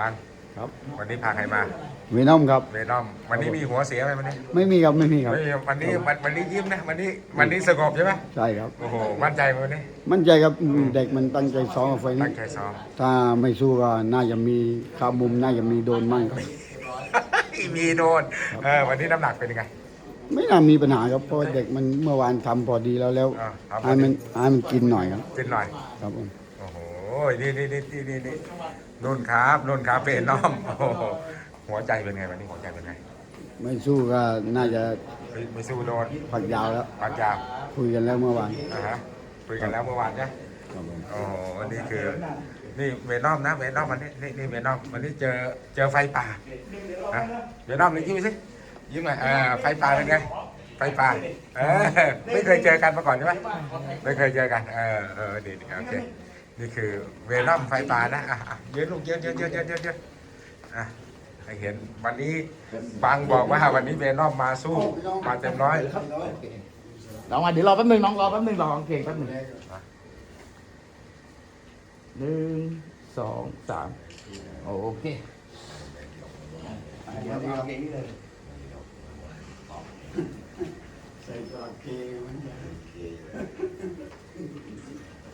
บางครับวันนี้พาใครมาเวนอมครับเวนอมวันนี้มีหัวเสียไหมวันนี้ไม่มีครับไม่มีครับไม่มีวันนี้วันวันนี้ยิ้มนะวันนี้วันนี้สงบใช่ไหมใช่ครับโอ้โหมั่นใจไหมวันนี้ มั่นใจครับเด็กมันตั้งใจซ้อมกับไฟนี้ตั้งใจซ้อมถ้าไม่สู้ก็น่าจะมีขามุมน่าจะมีโดนมั่งครับมีโดนเออวันนี้น้ำหนักเป็นยังไงไม่น่ามีปัญหาครับเพราะว่าเด็กมันเมื่อวานทำพอดีแล้วแล้วอ่าครับให้มันให้มันกินหน่อยครับกินหน่อยครับผม โอ้โห นี่นี่นี่นี่นี่นี่นุ่นครับนุ่นครับเป็นน้อมโอ้โหหัวใจเป็นไงวันนี้หัวใจเป็นไง ไม่สู้ก็น่าจะไม่ไม่สู้โดนผักยาวแล้ว ปากยาวคุยกันแล้วเมื่อวานนะฮะคุยกันแล้วเมื่อวานใช่ครับผมโอ้โหนี่คือ นี่เวนอมนะเวนอมวันนี้นี่นี่เวนอมวันนี้เจอเจอไฟป่านะเวนอมนี่ยิ้มสิยิ้มหน่อยเออไฟป่าเป็นไงไฟป่าเออไม่เคยเจอกันมาก่อนใช่ไหมไม่เคยเจอกันเออเออดีดีโอเค นี่คือเวนอมไฟป่านะอะเยอะลูกเยอะเยอะเยอะเยอะเยอะเยอะอะห้เห็นวันนี้บังบอกว่าวันนี้เวนอมมาสู้มาเต็มร้อยลองมาเดี๋ยวรอแป๊บนึงน้องรอแป๊บนึงรองเพลงแป๊บนึงหนึ่งสองสามโอเคเดี๋ยวเอาเพลงนี้เลยใส่ตัวเพลงมัน